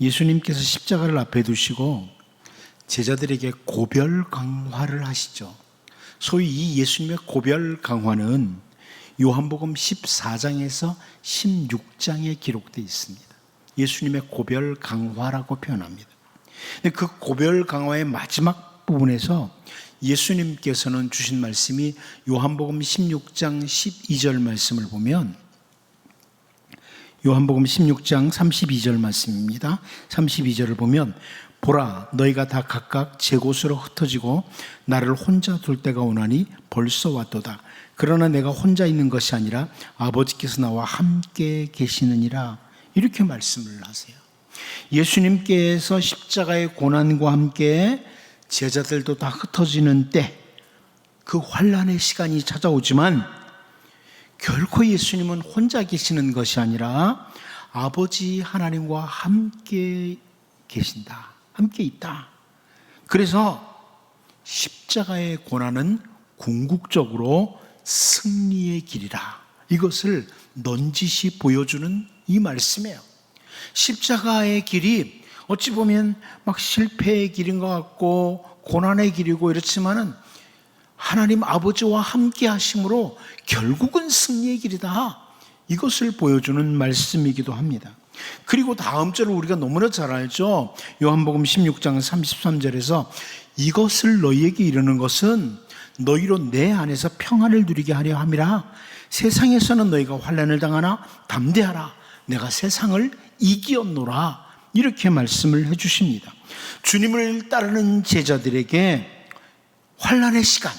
예수님께서 십자가를 앞에 두시고 제자들에게 고별 강화를 하시죠. 소위 이 예수님의 고별 강화는 요한복음 14장에서 16장에 기록되어 있습니다. 예수님의 고별 강화라고 표현합니다. 그 고별 강화의 마지막 부분에서 예수님께서는 주신 말씀이 요한복음 16장 12절 말씀을 보면 요한복음 16장 32절 말씀입니다. 32절을 보면 보라 너희가 다 각각 제 곳으로 흩어지고 나를 혼자 둘 때가 오나니 벌써 왔도다. 그러나 내가 혼자 있는 것이 아니라 아버지께서 나와 함께 계시느니라. 이렇게 말씀을 하세요. 예수님께서 십자가의 고난과 함께 제자들도 다 흩어지는 때 그 환란의 시간이 찾아오지만 결코 예수님은 혼자 계시는 것이 아니라 아버지 하나님과 함께 계신다. 함께 있다. 그래서 십자가의 고난은 궁극적으로 승리의 길이라. 이것을 넌지시 보여주는 이 말씀이에요. 십자가의 길이 어찌 보면 막 실패의 길인 것 같고 고난의 길이고 이렇지만은 하나님 아버지와 함께 하심으로 결국은 승리의 길이다. 이것을 보여주는 말씀이기도 합니다. 그리고 다음 절을 우리가 너무나 잘 알죠. 요한복음 16장 33절에서 이것을 너희에게 이르는 것은 너희로 내 안에서 평안을 누리게 하려 함이라. 세상에서는 너희가 환난을 당하나 담대하라. 내가 세상을 이기었노라. 이렇게 말씀을 해 주십니다. 주님을 따르는 제자들에게 환난의 시간,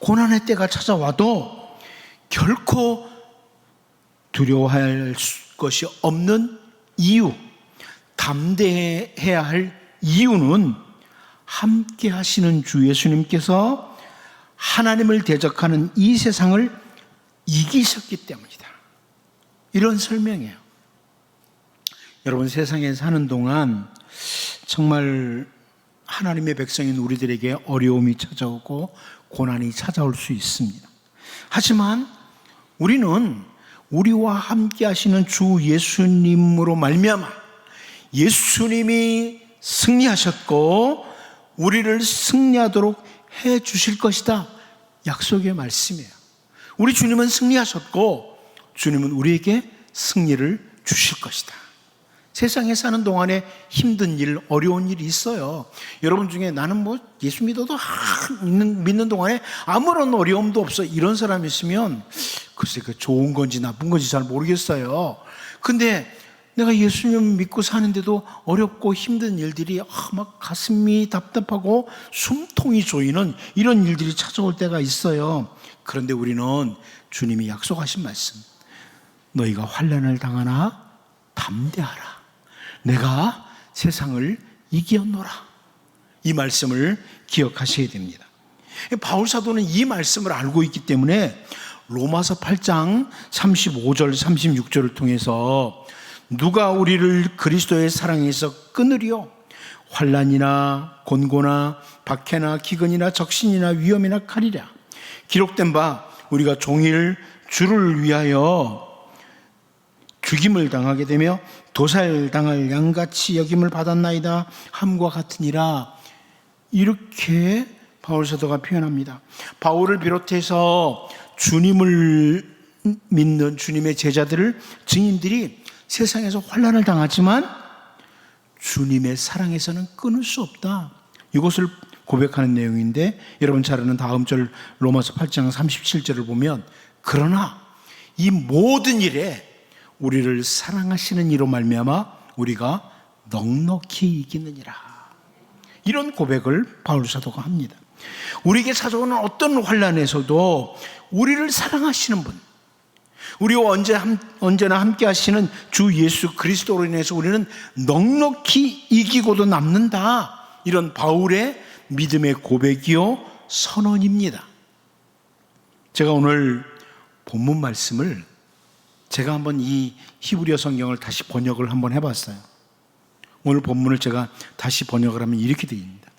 고난의 때가 찾아와도 결코 두려워할 것이 없는 이유, 담대해야 할 이유는 함께 하시는 주 예수님께서 하나님을 대적하는 이 세상을 이기셨기 때문이다. 이런 설명이에요. 여러분 세상에 사는 동안 정말 하나님의 백성인 우리들에게 어려움이 찾아오고 고난이 찾아올 수 있습니다. 하지만 우리는 우리와 함께 하시는 주 예수님으로 말미암아 예수님이 승리하셨고 우리를 승리하도록 해 주실 것이다. 약속의 말씀이에요. 우리 주님은 승리하셨고 주님은 우리에게 승리를 주실 것이다. 세상에 사는 동안에 힘든 일, 어려운 일이 있어요. 여러분 중에 나는 뭐 예수 믿어도 믿는, 믿는 동안에 아무런 어려움도 없어. 이런 사람이 있으면 글쎄 그 좋은 건지 나쁜 건지 잘 모르겠어요. 근데 내가 예수님 믿고 사는데도 어렵고 힘든 일들이 막 가슴이 답답하고 숨통이 조이는 이런 일들이 찾아올 때가 있어요. 그런데 우리는 주님이 약속하신 말씀. 너희가 환란을 당하나 담대하라. 내가 세상을 이기었노라. 이 말씀을 기억하셔야 됩니다. 바울 사도는 이 말씀을 알고 있기 때문에 로마서 8장 35절 36절을 통해서 누가 우리를 그리스도의 사랑에서 끊으리요 환란이나 곤고나 박해나 기근이나 적신이나 위험이나 칼이랴 기록된 바 우리가 종일 주를 위하여 죽임을 당하게 되며 도살당할 양같이 여김을 받았나이다 함과 같으니라 이렇게 바울 사도가 표현합니다. 바울을 비롯해서 주님을 믿는 주님의 제자들을 증인들이 세상에서 환란을 당하지만 주님의 사랑에서는 끊을 수 없다. 이것을 고백하는 내용인데 여러분 잘 아는 다음 절 로마서 8장 37절을 보면 그러나 이 모든 일에 우리를 사랑하시는 이로 말미암아 우리가 넉넉히 이기느니라. 이런 고백을 바울 사도가 합니다. 우리에게 찾아오는 어떤 환란에서도 우리를 사랑하시는 분, 우리와 언제 언제나 함께 하시는 주 예수 그리스도로 인해서 우리는 넉넉히 이기고도 남는다. 이런 바울의 믿음의 고백이요 선언입니다. 제가 오늘 본문 말씀을 제가 한번 이 히브리어 성경을 다시 번역을 한번 해봤어요. 오늘 본문을 제가 다시 번역을 하면 이렇게 됩니다.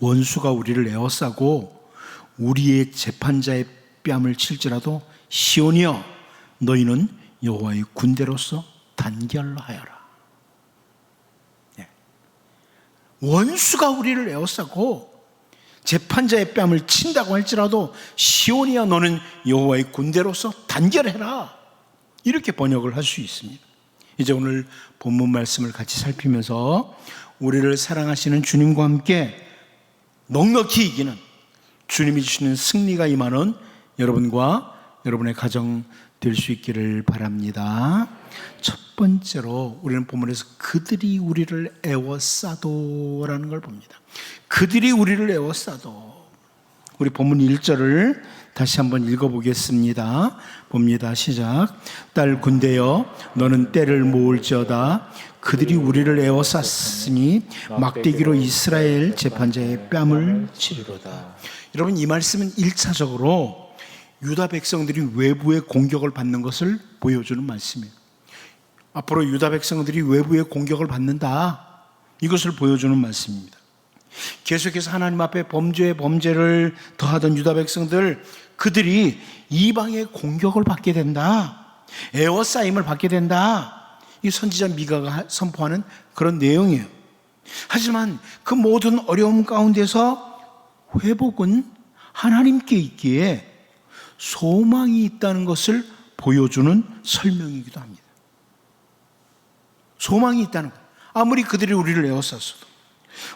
원수가 우리를 에워싸고 우리의 재판자의 뺨을 칠지라도 시온이여 너희는 여호와의 군대로서 단결하여라. 예. 원수가 우리를 에워싸고 재판자의 뺨을 친다고 할지라도 시온이야 너는 여호와의 군대로서 단결해라. 이렇게 번역을 할 수 있습니다. 이제 오늘 본문 말씀을 같이 살피면서 우리를 사랑하시는 주님과 함께 넉넉히 이기는 주님이 주시는 승리가 임하는 여러분과 여러분의 가정 될 수 있기를 바랍니다. 첫 번째로 우리는 본문에서 그들이 우리를 애워싸도라는 걸 봅니다. 그들이 우리를 애워싸도. 우리 본문 1절을 다시 한번 읽어보겠습니다. 봅니다. 시작. 딸 군대여, 너는 때를 모을지어다. 그들이 우리를 애워쌌으니 막대기로 이스라엘 재판자의 뺨을 치리로다. 여러분 이 말씀은 1차적으로 유다 백성들이 외부의 공격을 받는 것을 보여주는 말씀이에요. 앞으로 유다 백성들이 외부의 공격을 받는다. 이것을 보여주는 말씀입니다. 계속해서 하나님 앞에 범죄에 범죄를 더하던 유다 백성들 그들이 이방의 공격을 받게 된다. 에워싸임을 받게 된다. 이 선지자 미가가 선포하는 그런 내용이에요. 하지만 그 모든 어려움 가운데서 회복은 하나님께 있기에 소망이 있다는 것을 보여주는 설명이기도 합니다. 소망이 있다는 것. 아무리 그들이 우리를 에워쌌어도.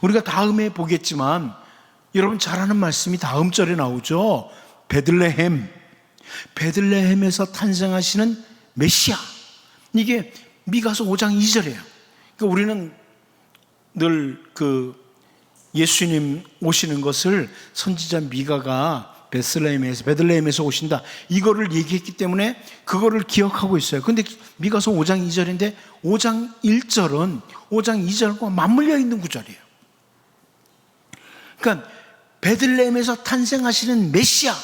우리가 다음에 보겠지만 여러분 잘 아는 말씀이 다음 절에 나오죠. 베들레헴. 베들레헴에서 탄생하시는 메시아. 이게 미가서 5장 2절이에요. 그러니까 우리는 늘 그 예수님 오시는 것을 선지자 미가가 베슬레헴에서 베들레헴에서 오신다. 이거를 얘기했기 때문에 그거를 기억하고 있어요. 근데 미가서 5장 2절인데 5장 1절은 5장 2절과 맞물려 있는 구절이에요. 그러니까 베들레헴에서 탄생하시는 메시아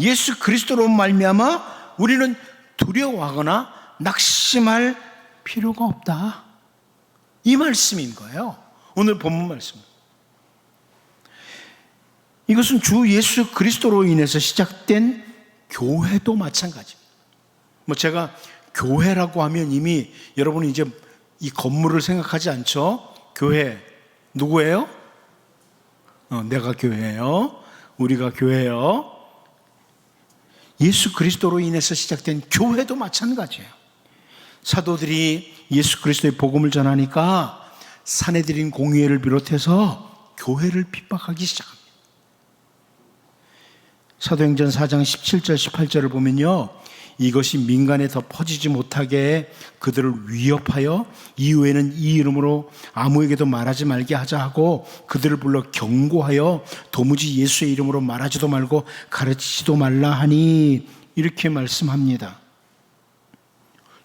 예수 그리스도로 말미암아 우리는 두려워하거나 낙심할 필요가 없다. 이 말씀인 거예요. 오늘 본문 말씀. 이것은 주 예수 그리스도로 인해서 시작된 교회도 마찬가지입니다. 뭐 제가 교회라고 하면 이미 여러분이 이제 이 건물을 생각하지 않죠? 교회 누구예요? 어, 내가 교회예요. 우리가 교회예요. 예수 그리스도로 인해서 시작된 교회도 마찬가지예요. 사도들이 예수 그리스도의 복음을 전하니까 사내들인 공의회를 비롯해서 교회를 핍박하기 시작합니다. 사도행전 4장 17절 18절을 보면요. 이것이 민간에 더 퍼지지 못하게 그들을 위협하여 이후에는 이 이름으로 아무에게도 말하지 말게 하자 하고 그들을 불러 경고하여 도무지 예수의 이름으로 말하지도 말고 가르치지도 말라 하니 이렇게 말씀합니다.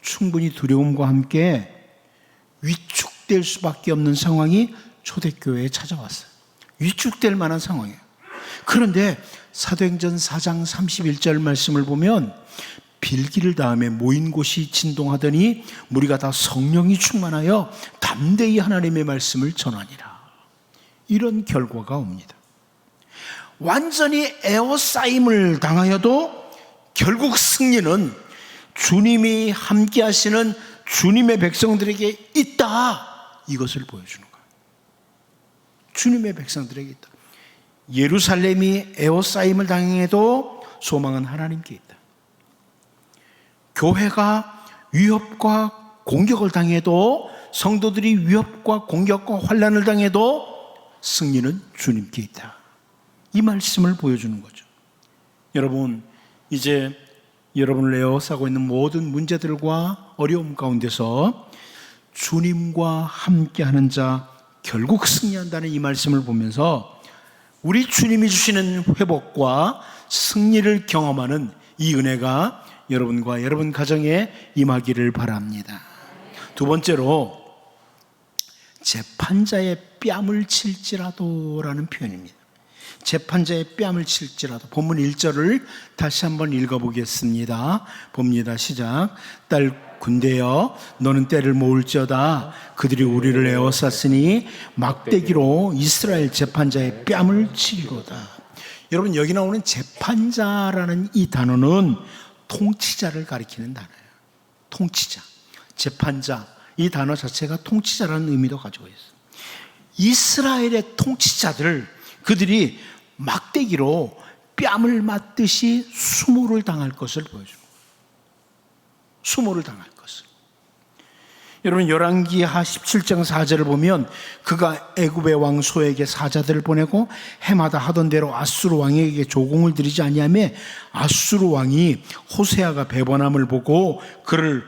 충분히 두려움과 함께 위축될 수밖에 없는 상황이 초대교회에 찾아왔어요. 위축될 만한 상황이에요. 그런데 사도행전 4장 31절 말씀을 보면 빌기를 다음에 모인 곳이 진동하더니 무리가 다 성령이 충만하여 담대히 하나님의 말씀을 전하니라. 이런 결과가 옵니다. 완전히 에어싸임을 당하여도 결국 승리는 주님이 함께 하시는 주님의 백성들에게 있다. 이것을 보여주는 거예요. 주님의 백성들에게 있다. 예루살렘이 에어싸임을 당해도 소망은 하나님께 있다. 교회가 위협과 공격을 당해도 성도들이 위협과 공격과 환란을 당해도 승리는 주님께 있다. 이 말씀을 보여주는 거죠. 여러분, 이제 여러분을 에워싸고 있는 모든 문제들과 어려움 가운데서 주님과 함께하는 자 결국 승리한다는 이 말씀을 보면서 우리 주님이 주시는 회복과 승리를 경험하는 이 은혜가 여러분과 여러분 가정에 임하기를 바랍니다. 두 번째로 재판자의 뺨을 칠지라도라는 표현입니다. 재판자의 뺨을 칠지라도 본문 1절을 다시 한번 읽어보겠습니다. 봅니다. 시작. 딸 군대여 너는 때를 모을지어다 그들이 우리를 에워쌌으니 막대기로 이스라엘 재판자의 뺨을 치리로다. 여러분 여기 나오는 재판자라는 이 단어는 통치자를 가리키는 단어예요. 통치자, 재판자 이 단어 자체가 통치자라는 의미도 가지고 있어요. 이스라엘의 통치자들 그들이 막대기로 뺨을 맞듯이 수모를 당할 것을 보여줍니다. 수모를 당할 것을. 여러분 열왕기하 17장 4절을 보면 그가 애굽의 왕 소에게 사자들을 보내고 해마다 하던 대로 아수르 왕에게 조공을 드리지 아니하며 아수르 왕이 호세아가 배번함을 보고 그를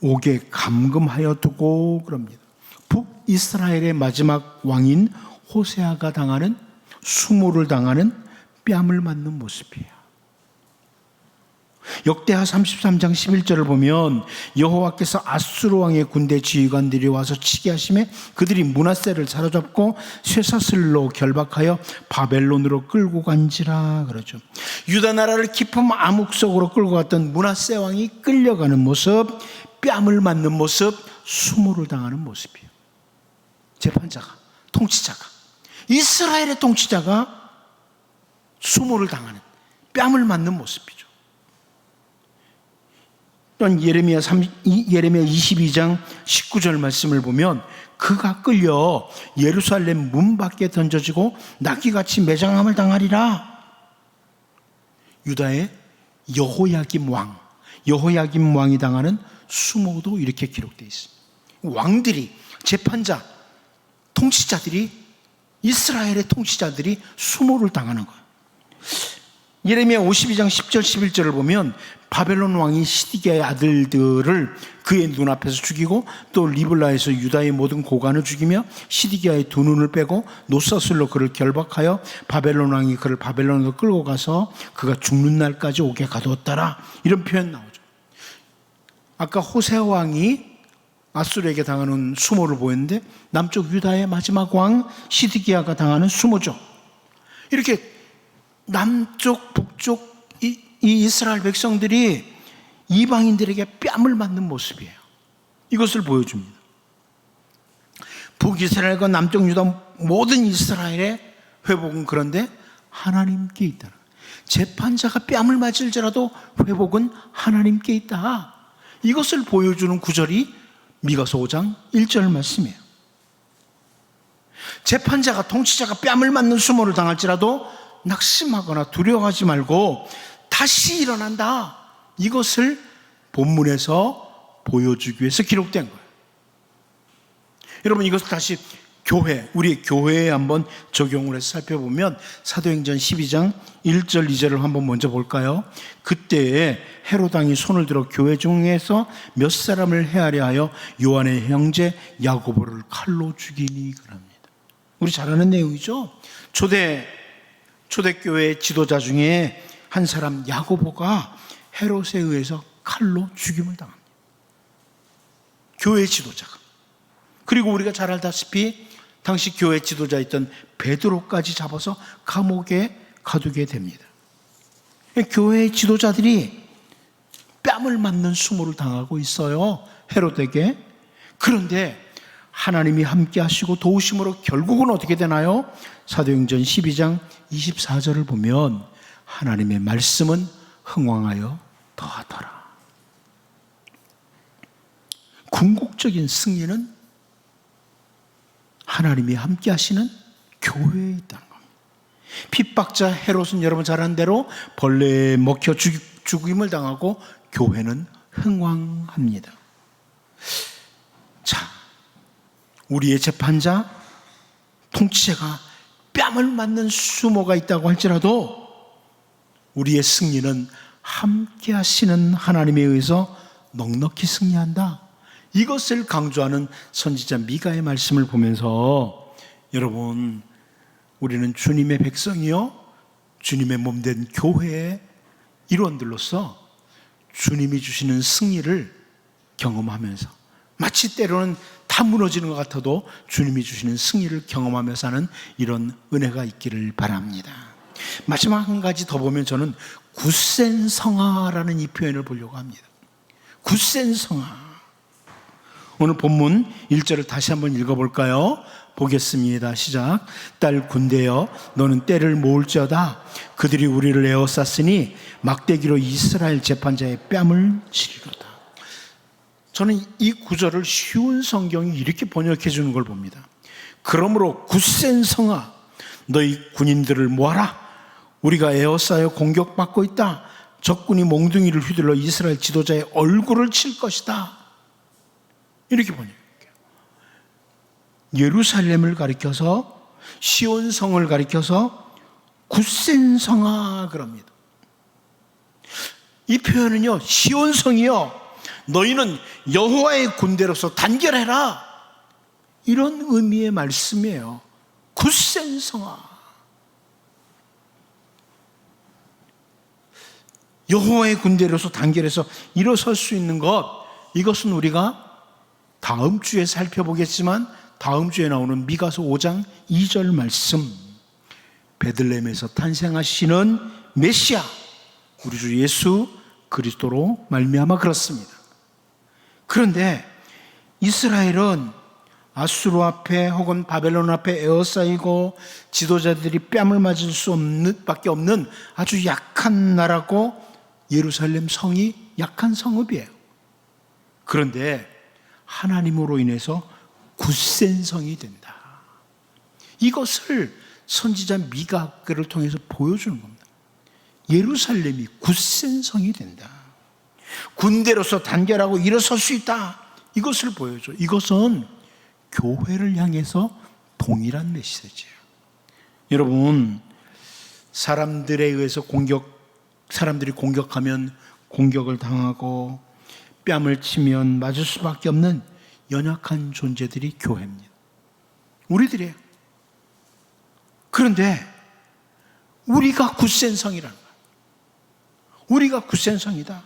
옥에 감금하여 두고 그럽니다. 북이스라엘의 마지막 왕인 호세아가 당하는 수모를 당하는 뺨을 맞는 모습이에요. 역대하 33장 11절을 보면 여호와께서 아수르 왕의 군대 지휘관들이 와서 치게 하심에 그들이 문하세를 사로잡고 쇠사슬로 결박하여 바벨론으로 끌고 간지라 그러죠. 유다 나라를 깊은 암흑 속으로 끌고 갔던 문하세 왕이 끌려가는 모습, 뺨을 맞는 모습, 수모를 당하는 모습이에요. 재판자가, 통치자가, 이스라엘의 통치자가 수모를 당하는 뺨을 맞는 모습이죠. 또한 예레미야 3, 예레미야 22장 19절 말씀을 보면 그가 끌려 예루살렘 문 밖에 던져지고 나귀같이 매장함을 당하리라. 유다의 여호야김 왕, 여호야김 왕이 당하는 수모도 이렇게 기록되어 있습니다. 왕들이 재판자, 통치자들이 이스라엘의 통치자들이 수모를 당하는 거예요. 예레미야 52장 10절 11절을 보면 바벨론 왕이 시디게의 아들들을 그의 눈앞에서 죽이고 또 리블라에서 유다의 모든 고관을 죽이며 시디게의 두 눈을 빼고 노사슬로 그를 결박하여 바벨론 왕이 그를 바벨론으로 끌고 가서 그가 죽는 날까지 오게 가두었더라 이런 표현 나오죠. 아까 호세 왕이 아수르에게 당하는 수모를 보였는데 남쪽 유다의 마지막 왕 시드기야가 당하는 수모죠. 이렇게 남쪽 북쪽 이, 이 이스라엘 백성들이 이방인들에게 뺨을 맞는 모습이에요. 이것을 보여줍니다. 북이스라엘과 남쪽 유다 모든 이스라엘의 회복은 그런데 하나님께 있다. 재판자가 뺨을 맞을지라도 회복은 하나님께 있다. 이것을 보여주는 구절이 미가서 5장 1절 말씀이에요. 재판자가 통치자가 뺨을 맞는 수모를 당할지라도 낙심하거나 두려워하지 말고 다시 일어난다. 이것을 본문에서 보여주기 위해서 기록된 거예요. 여러분 이것을 다시 교회, 우리 교회에 한번 적용을 해서 살펴보면 사도행전 12장 1절 2절을 한번 먼저 볼까요? 그때에 헤로당이 손을 들어 교회 중에서 몇 사람을 헤아려 하여 요한의 형제 야고보를 칼로 죽이니 그럽니다. 우리 잘 아는 내용이죠? 초대 초대교회 지도자 중에 한 사람 야고보가 헤롯에 의해서 칼로 죽임을 당합니다. 교회 지도자가. 그리고 우리가 잘 알다시피 당시 교회 지도자였던 베드로까지 잡아서 감옥에 가두게 됩니다. 교회 지도자들이 뺨을 맞는 수모를 당하고 있어요. 헤롯에게. 그런데 하나님이 함께 하시고 도우심으로 결국은 어떻게 되나요? 사도행전 12장 24절을 보면 하나님의 말씀은 흥왕하여 더하더라. 궁극적인 승리는 하나님이 함께 하시는 교회에 있다는 겁니다. 핍박자 헤롯은 여러분 잘 아는 대로 벌레에 먹혀 죽임을 당하고 교회는 흥왕합니다. 자, 우리의 재판자, 통치자가 뺨을 맞는 수모가 있다고 할지라도 우리의 승리는 함께 하시는 하나님에 의해서 넉넉히 승리한다. 이것을 강조하는 선지자 미가의 말씀을 보면서 여러분, 우리는 주님의 백성이요. 주님의 몸된 교회의 일원들로서 주님이 주시는 승리를 경험하면서 마치 때로는 다 무너지는 것 같아도 주님이 주시는 승리를 경험하며 사는 이런 은혜가 있기를 바랍니다. 마지막 한 가지 더 보면 저는 굳센 성화라는 이 표현을 보려고 합니다. 굳센 성화. 오늘 본문 1절을 다시 한번 읽어볼까요? 보겠습니다. 시작. 딸 군대여, 너는 때를 모을지어다. 그들이 우리를 에워쌌으니 막대기로 이스라엘 재판자의 뺨을 치리로다. 저는 이 구절을 쉬운 성경이 이렇게 번역해 주는 걸 봅니다. 그러므로 굳센 성아 너희 군인들을 모아라. 우리가 에어싸여 공격받고 있다. 적군이 몽둥이를 휘둘러 이스라엘 지도자의 얼굴을 칠 것이다. 이렇게 번역해요. 예루살렘을 가리켜서 시온성을 가리켜서 굳센 성아 그럽니다. 이 표현은요 시온성이요 너희는 여호와의 군대로서 단결해라 이런 의미의 말씀이에요. 굳센 성아. 여호와의 군대로서 단결해서 일어설 수 있는 것 이것은 우리가 다음 주에 살펴보겠지만 다음 주에 나오는 미가서 5장 2절 말씀 베들레헴에서 탄생하시는 메시아 우리 주 예수 그리스도로 말미암아 그렇습니다. 그런데 이스라엘은 아수르 앞에 혹은 바벨론 앞에 에어싸이고 지도자들이 뺨을 맞을 수 없는 밖에 없는 아주 약한 나라고 예루살렘 성이 약한 성읍이에요. 그런데 하나님으로 인해서 굳센 성이 된다. 이것을 선지자 미가를 통해서 보여주는 겁니다. 예루살렘이 굳센 성이 된다. 군대로서 단결하고 일어설 수 있다. 이것을 보여줘. 이것은 교회를 향해서 동일한 메시지예요. 여러분, 사람들에 의해서 공격, 사람들이 공격하면 공격을 당하고 뺨을 치면 맞을 수밖에 없는 연약한 존재들이 교회입니다. 우리들이에요. 그런데 우리가 굳센 성이라는 거예요. 우리가 굳센 성이다.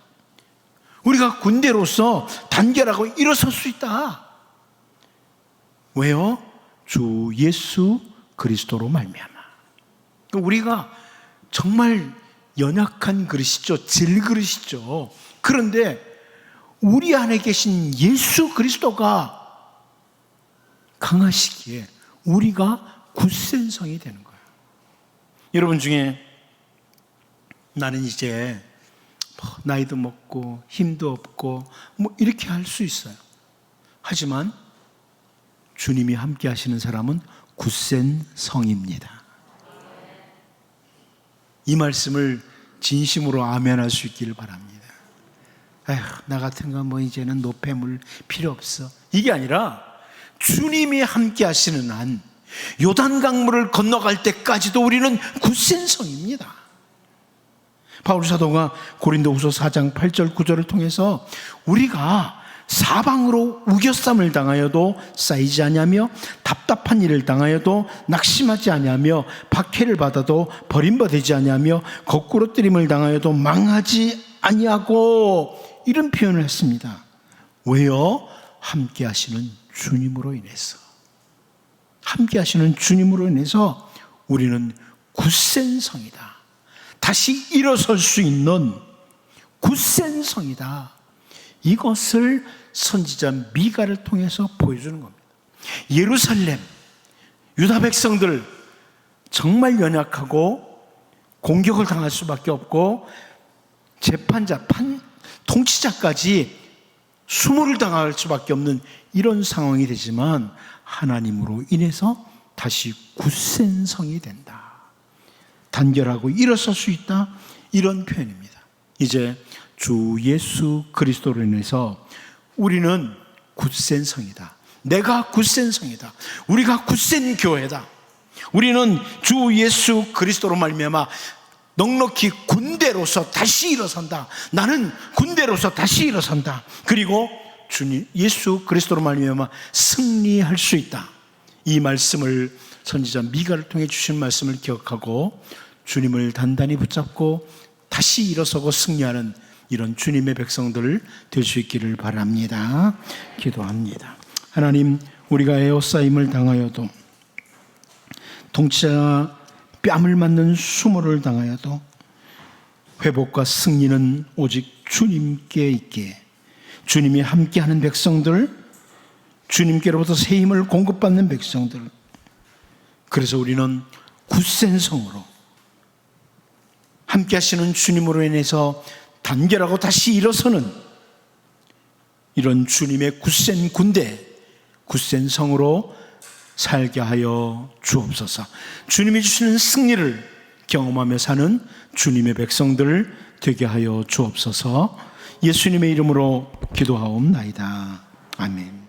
우리가 군대로서 단결하고 일어설 수 있다. 왜요? 주 예수 그리스도로 말미암아. 우리가 정말 연약한 그릇이죠. 질그릇이죠. 그런데 우리 안에 계신 예수 그리스도가 강하시기에 우리가 굳센 성이 되는 거예요. 여러분 중에 나는 이제 뭐 나이도 먹고 힘도 없고 뭐 이렇게 할 수 있어요. 하지만 주님이 함께 하시는 사람은 굳센 성입니다. 이 말씀을 진심으로 아멘할 수 있기를 바랍니다. 에휴, 나 같은 건 뭐 이제는 노폐물 필요 없어. 이게 아니라 주님이 함께 하시는 한 요단 강물을 건너갈 때까지도 우리는 굳센 성입니다. 바울 사도가 고린도후서 4장 8절 9절을 통해서 우리가 사방으로 우겨쌈을 당하여도 쌓이지 아니하며 답답한 일을 당하여도 낙심하지 아니하며 박해를 받아도 버림받지 아니하며 거꾸로 뜨림을 당하여도 망하지 아니하고 이런 표현을 했습니다. 왜요? 함께 하시는 주님으로 인해서 함께 하시는 주님으로 인해서 우리는 굳센 성이다. 다시 일어설 수 있는 굳센 성이다. 이것을 선지자 미가를 통해서 보여주는 겁니다. 예루살렘, 유다 백성들 정말 연약하고 공격을 당할 수밖에 없고 재판자, 판, 통치자까지 수모를 당할 수밖에 없는 이런 상황이 되지만 하나님으로 인해서 다시 굳센 성이 된다. 단결하고 일어설 수 있다. 이런 표현입니다. 이제 주 예수 그리스도로 인해서 우리는 굳센 성이다. 내가 굳센 성이다. 우리가 굳센 교회다. 우리는 주 예수 그리스도로 말미암아 넉넉히 군대로서 다시 일어선다. 나는 군대로서 다시 일어선다. 그리고 주님 예수 그리스도로 말미암아 승리할 수 있다. 이 말씀을 선지자 미가를 통해 주신 말씀을 기억하고 주님을 단단히 붙잡고 다시 일어서고 승리하는 이런 주님의 백성들 될 수 있기를 바랍니다. 기도합니다. 하나님, 우리가 에어싸임을 당하여도 통치자 뺨을 맞는 수모를 당하여도 회복과 승리는 오직 주님께 있게 주님이 함께하는 백성들, 주님께로부터 새 힘을 공급받는 백성들. 그래서 우리는 굳센 성으로 함께 하시는 주님으로 인해서 단결하고 다시 일어서는 이런 주님의 굳센 군대, 굳센 성으로 살게 하여 주옵소서. 주님이 주시는 승리를 경험하며 사는 주님의 백성들 되게 하여 주옵소서. 예수님의 이름으로 기도하옵나이다. 아멘.